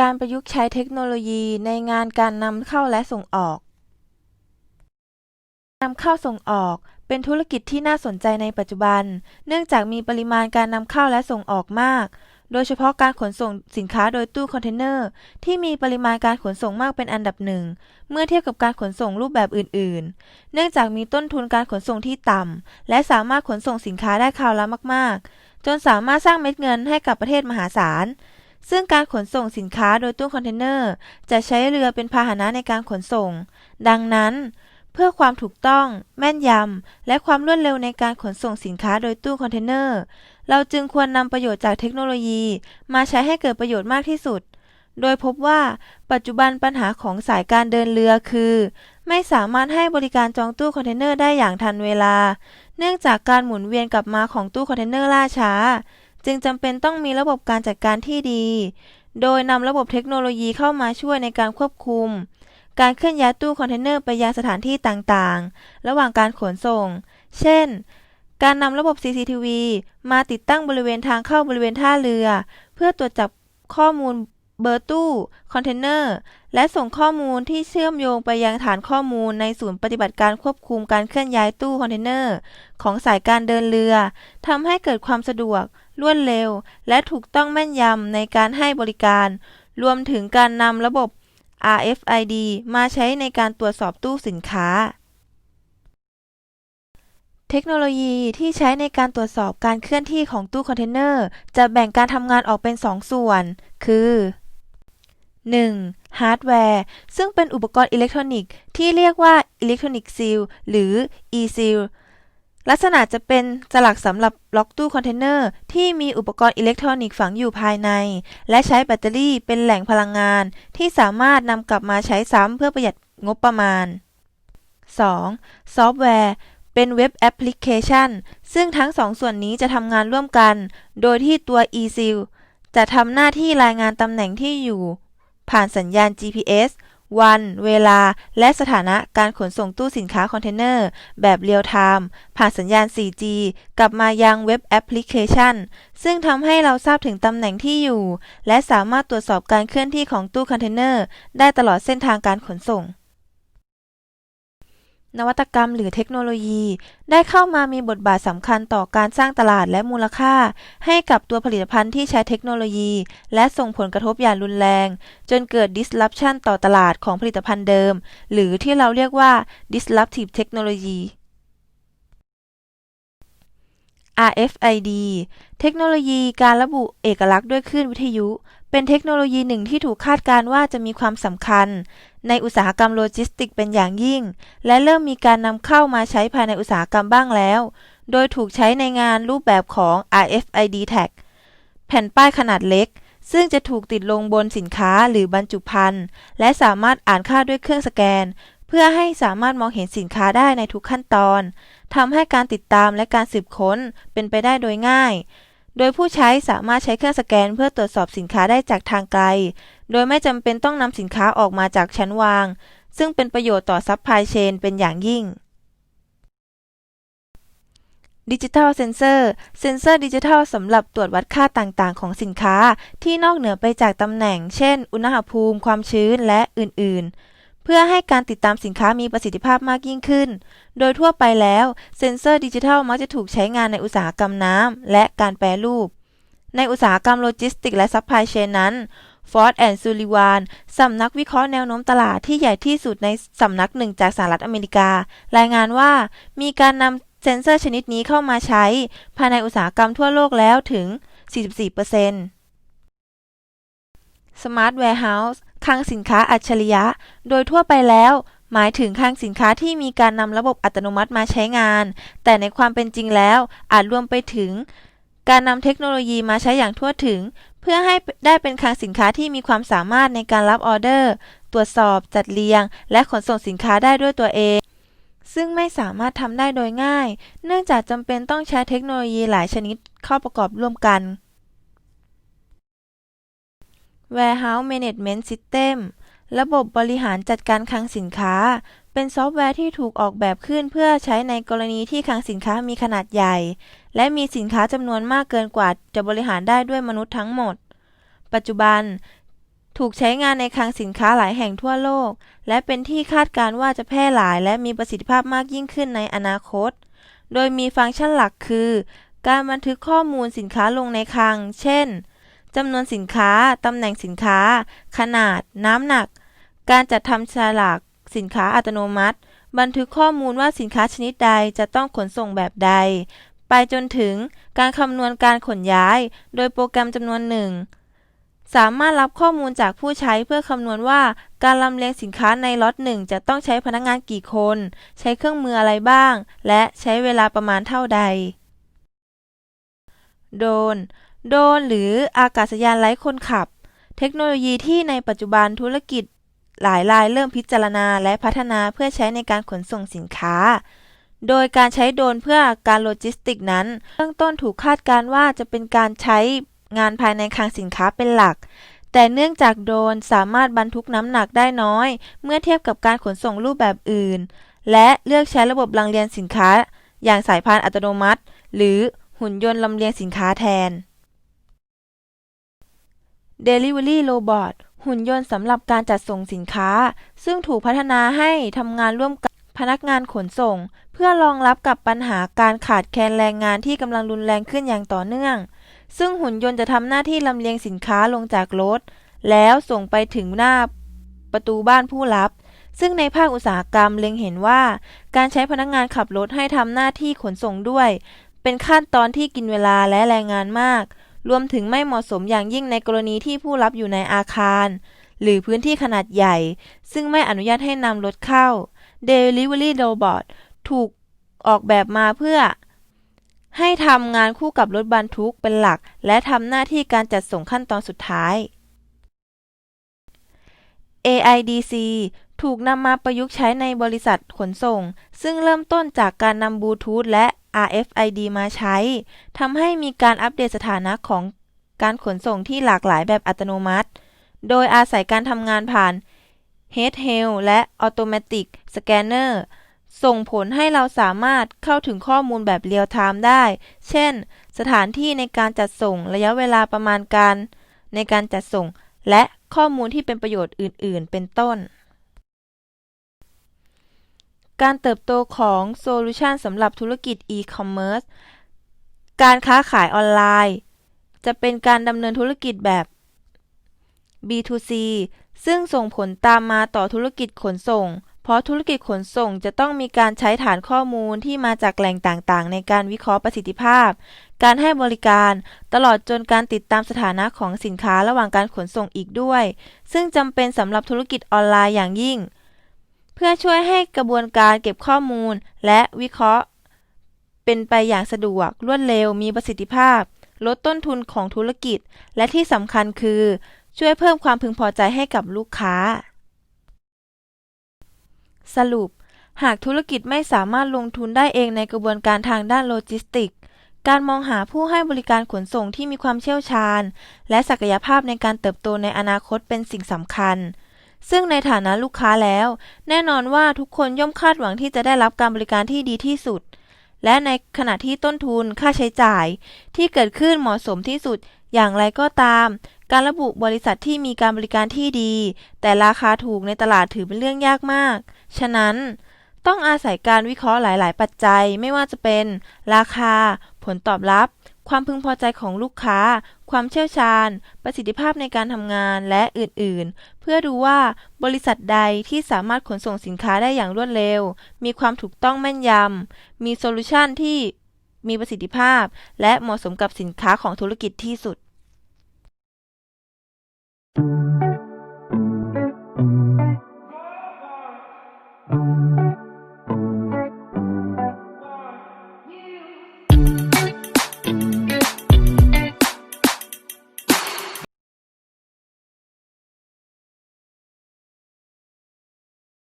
การประยุกต์ใช้เทคโนโลยีในงานการนำเข้าและส่งออก นำเข้าส่งออกเป็นธุรกิจที่น่าสนใจในปัจจุบัน เนื่องจากมีปริมาณการนำเข้าและส่งออกมาก โดยเฉพาะการขนส่งสินค้าโดยตู้คอนเทนเนอร์ ที่มีปริมาณการขนส่งมากเป็นอันดับหนึ่ง เมื่อเทียบกับการขนส่งรูปแบบอื่น ๆ เนื่องจากมีต้นทุนการขนส่งที่ต่ำ และสามารถขนส่งสินค้าได้คราวละมาก ๆ จนสามารถสร้างเม็ดเงินให้กับประเทศมหาศาล ซึ่งการขนส่งสินค้าโดยตู้คอนเทนเนอร์ จะใช้เรือเป็นพาหนะในการขนส่ง ดังนั้น เพื่อความถูกต้อง แม่นยำ และความรวดเร็วในการขนส่งสินค้าโดยตู้คอนเทนเนอร์ เราจึงควรนำประโยชน์จากเทคโนโลยี มาใช้ให้เกิดประโยชน์มากที่สุด โดยพบว่าปัจจุบันปัญหาของสายการเดินเรือคือ ไม่สามารถให้บริการจองตู้คอนเทนเนอร์ได้อย่างทันเวลา เนื่องจากการหมุนเวียนกลับมาของตู้คอนเทนเนอร์ล่าช้า จึงจำเป็นต้องมีระบบการจัดการที่ดี โดยนำระบบเทคโนโลยีเข้ามาช่วยในการควบคุม การเคลื่อนย้ายตู้คอนเทนเนอร์ไปยังสถานที่ต่างๆ ระหว่างการขนส่ง เช่น การนำระบบ CCTV มาติดตั้งบริเวณทางเข้าบริเวณท่าเรือ เพื่อตรวจจับข้อมูลเบอร์ตู้คอนเทนเนอร์ และส่งข้อมูลที่เชื่อมโยงไปยังฐานข้อมูลในศูนย์ปฏิบัติการควบคุมการเคลื่อนย้ายตู้คอนเทนเนอร์ ของสายการเดินเรือ ทำให้เกิดความสะดวก รวดเร็ว และถูกต้องแม่นยำในการให้บริการ รวมถึงการนำระบบ RFID มาใช้ในการตรวจสอบตู้สินค้า เทคโนโลยีที่ใช้ในการตรวจสอบการเคลื่อนที่ของตู้คอนเทนเนอร์ จะแบ่งการทำงานออกเป็น 2ส่วน คือ 1. ฮาร์ดแวร์ ซึ่งเป็นอุปกรณ์อิเล็กทรอนิกส์ที่เรียกว่า Electronic Seal หรือ E-Seal ลักษณะจะเป็นสลักสำหรับล็อกตู้คอนเทนเนอร์ที่มีอุปกรณ์อิเล็กทรอนิกส์ฝังอยู่ภายใน และใช้แบตเตอรี่เป็นแหล่งพลังงาน ที่สามารถนำกลับมาใช้ซ้ำเพื่อประหยัดงบประมาณ 2. ซอฟต์แวร์ เป็นเว็บแอปพลิเคชัน ซึ่งทั้งสองส่วนนี้จะทำงานร่วมกัน โดยที่ตัว eSeal จะทำหน้าที่รายงานตำแหน่งที่อยู่ ผ่านสัญญาณ GPS วัน เวลา และสถานะการขนส่งตู้สินค้าคอนเทนเนอร์ แบบเรียลไทม์ผ่านสัญญาณ 4G กลับมายังเว็บแอปพลิเคชัน ซึ่งทำให้เราทราบถึงตำแหน่งที่อยู่ และสามารถตรวจสอบการเคลื่อนที่ของตู้คอนเทนเนอร์ ได้ตลอดเส้นทางการขนส่ง นวัตกรรมหรือเทคโนโลยี ได้เข้ามามีบทบาทสำคัญต่อการสร้างตลาดและมูลค่า ให้กับตัวผลิตภัณฑ์ที่ใช้เทคโนโลยี และส่งผลกระทบอย่างรุนแรง จนเกิด disruption ต่อตลาดของผลิตภัณฑ์เดิม หรือที่เราเรียกว่า disruptive technology RFID เทคโนโลยีการระบุเอกลักษณ์ด้วยคลื่นวิทยุ เป็นเทคโนโลยีหนึ่งที่ถูกคาดการณ์ว่าจะมีความสำคัญ ในอุตสาหกรรมโลจิสติกเป็นอย่างยิ่ง และเริ่มมีการนำเข้ามาใช้ภายในอุตสาหกรรมบ้างแล้ว โดยถูกใช้ในงานรูปแบบของ RFID tag แผ่นป้ายขนาดเล็ก ซึ่งจะถูกติดลงบนสินค้าหรือบรรจุภัณฑ์ และสามารถอ่านค่าด้วยเครื่องสแกน เพื่อให้สามารถมองเห็นสินค้าได้ในทุกขั้นตอนทำให้การติดตามและการสืบค้นเป็นไปได้โดยง่าย โดยผู้ใช้สามารถใช้เครื่องสแกนเพื่อตรวจสอบสินค้าได้จากทางไกล โดยไม่จำเป็นต้องนำสินค้าออกมาจากชั้นวาง ซึ่งเป็นประโยชน์ต่อซัพพลายเชนเป็นอย่างยิ่งดิจิทัลเซนเซอร์ เซนเซอร์ดิจิทัลสำหรับตรวจวัดค่าต่างๆ ของสินค้าที่นอกเหนือไปจากตำแหน่ง เช่น อุณหภูมิ ความชื้น และอื่น ๆ พื่อให้การติดตามสินค้ามีประสิทธิภาพมากยิ่งขึ้น โดยทั่วไปแล้วเซนเซอร์ดิจิทัลมักจะถูกใช้งานในอุตสาหกรรมน้ำและการแปรรูป ในอุตสาหกรรมโลจิสติกและซัพพลายเชนนั้นฟอร์ดแอนด์ซูลิวานสำนักวิเคราะห์แนวโน้มตลาดที่ใหญ่ที่สุดในสำนักหนึ่งจากสหรัฐอเมริกา รายงานว่ามีการนำเซนเซอร์ชนิดนี้เข้ามาใช้ ภายในอุตสาหกรรมทั่วโลกแล้วถึง 44% Smart Warehouse คลังสินค้าอัจฉริยะ โดยทั่วไปแล้ว หมายถึงคลังสินค้าที่มีการนำระบบอัตโนมัติมาใช้งาน แต่ในความเป็นจริงแล้วอาจรวมไปถึง การนำเทคโนโลยีมาใช้อย่างทั่วถึง เพื่อให้ได้เป็นคลังสินค้าที่มีความสามารถในการรับออเดอร์ ตรวจสอบ จัดเรียง และขนส่งสินค้าได้ด้วยตัวเองซึ่งไม่สามารถทำได้โดยง่าย เนื่องจากจำเป็นต้องใช้เทคโนโลยีหลายชนิดเข้าประกอบร่วมกัน Warehouse Management System ระบบบริหารจัดการคลังสินค้า เป็นซอฟต์แวร์ที่ถูกออกแบบขึ้นเพื่อใช้ในกรณีที่คลังสินค้ามีขนาดใหญ่ และมีสินค้าจำนวนมากเกินกว่าจะบริหารได้ด้วยมนุษย์ทั้งหมด ปัจจุบัน ถูกใช้งานในคลังสินค้าหลายแห่งทั่วโลก และเป็นที่คาดการณ์ว่าจะแพร่หลาย และมีประสิทธิภาพมากยิ่งขึ้นในอนาคต โดยมีฟังก์ชันหลักคือ การบันทึกข้อมูลสินค้าลงในคลัง เช่น จำนวนสินค้า ตำแหน่งสินค้า ขนาด น้ำหนัก การจัดทำฉลากสินค้าอัตโนมัติ บันทึกข้อมูลว่าสินค้าชนิดใดจะต้องขนส่งแบบใด ไปจนถึงการคำนวณการขนย้าย โดยโปรแกรมจำนวนหนึ่งสามารถรับข้อมูลจากผู้ใช้เพื่อคำนวณว่าการลำเลียงสินค้าในล็อตหนึ่งจะต้องใช้พนักงานกี่คน ใช้เครื่องมืออะไรบ้าง และใช้เวลาประมาณเท่าใด โดน โดรนหรืออากาศยานไร้คนขับ เทคโนโลยีที่ในปัจจุบันธุรกิจหลายรายเริ่มพิจารณาและพัฒนาเพื่อใช้ในการขนส่งสินค้า โดยการใช้โดรนเพื่อการโลจิสติกนั้น เบื้องต้นถูกคาดการณ์ว่าจะเป็นการใช้งานภายในคลังสินค้าเป็นหลัก แต่เนื่องจากโดรนสามารถบรรทุกน้ำหนักได้น้อย เมื่อเทียบกับการขนส่งรูปแบบอื่น และเลือกใช้ระบบลังเลียงสินค้า อย่างสายพานอัตโนมัติ หรือหุ่นยนต์ลำเลียงสินค้าแทน Delivery Robot หุ่นยนต์สำหรับการจัดส่งสินค้า ซึ่งถูกพัฒนาให้ทำงานร่วมกับพนักงานขนส่ง เพื่อรองรับกับปัญหาการขาดแคลนแรงงานที่กำลังรุนแรงขึ้นอย่างต่อเนื่อง ซึ่งหุ่นยนต์จะทำหน้าที่ลำเลียงสินค้าลงจากรถ แล้วส่งไปถึงหน้าประตูบ้านผู้รับ ซึ่งในภาคอุตสาหกรรมเล็งเห็นว่า การใช้พนักงานขับรถให้ทำหน้าที่ขนส่งด้วย เป็นขั้นตอนที่กินเวลาและแรงงานมาก รวมถึงไม่เหมาะสมอย่างยิ่งในกรณีที่ผู้รับอยู่ในอาคาร หรือพื้นที่ขนาดใหญ่ ซึ่งไม่อนุญาตให้นำรถเข้า Delivery Robot ถูกออกแบบมาเพื่อ ให้ทำงานคู่กับรถบรรทุกเป็นหลัก และทำหน้าที่การจัดส่งขั้นตอนสุดท้าย AIDC ถูกนำมาประยุกต์ใช้ในบริษัทขนส่ง ซึ่งเริ่มต้นจากการนำบลูทูธและ RFID มาใช้ทำให้มีการอัปเดตสถานะของการขนส่งที่หลากหลายแบบอัตโนมัติ โดยอาศัยการทำงานผ่าน handheld และ automatic scanner ส่งผลให้เราสามารถเข้าถึงข้อมูลแบบเรียลไทม์ได้ เช่น สถานที่ในการจัดส่งระยะเวลาประมาณการ ในการจัดส่ง และข้อมูลที่เป็นประโยชน์อื่น ๆ เป็นต้น การเติบโตของโซลูชันสำหรับธุรกิจอีคอมเมิร์ซ การค้าขายออนไลน์ จะเป็นการดำเนินธุรกิจแบบ B2C ซึ่งส่งผลตามมาต่อธุรกิจขนส่ง เพราะธุรกิจขนส่งจะต้องมีการใช้ฐานข้อมูลที่มาจากแหล่งต่างๆ ในการวิเคราะห์ประสิทธิภาพ การให้บริการ ตลอดจนการติดตามสถานะของสินค้าระหว่างการขนส่งอีกด้วย ซึ่งจำเป็นสำหรับธุรกิจออนไลน์อย่างยิ่ง พื่อช่วยให้กระบวนการเก็บข้อมูลและวิเคราะห์ เป็นไปอย่างสะดวกรวดเร็วมีประสิทธิภาพ ลดต้นทุนของธุรกิจ และที่สำคัญคือ ช่วยเพิ่มความพึงพอใจให้กับลูกค้า สรุป หากธุรกิจไม่สามารถลงทุนได้เองในกระบวนการทางด้านโลจิสติก การมองหาผู้ให้บริการขนส่งที่มีความเชี่ยวชาญ และศักยภาพในการเติบโตในอนาคตเป็นสิ่งสำคัญ ซึ่งในฐานะลูกค้าแล้ว แน่นอนว่าทุกคนย่อมคาดหวังที่จะได้รับการบริการที่ดีที่สุด และในขณะที่ต้นทุนค่าใช้จ่าย ที่เกิดขึ้นเหมาะสมที่สุดอย่างไรก็ตาม การระบุบริษัทที่มีการบริการที่ดี แต่ราคาถูกในตลาดถือเป็นเรื่องยากมาก ฉะนั้น ต้องอาศัยการวิเคราะห์หลาย ๆ ปัจจัยไม่ว่าจะเป็น ราคา ผลตอบรับ ความพึงพอใจของลูกค้า ความเชี่ยวชาญ ประสิทธิภาพในการทำงาน และอื่น ๆ เพื่อดูว่าบริษัทใดที่สามารถขนส่งสินค้าได้อย่างรวดเร็ว มีความถูกต้องแม่นยำ มีโซลูชันที่มีประสิทธิภาพ และเหมาะสมกับสินค้าของธุรกิจที่สุด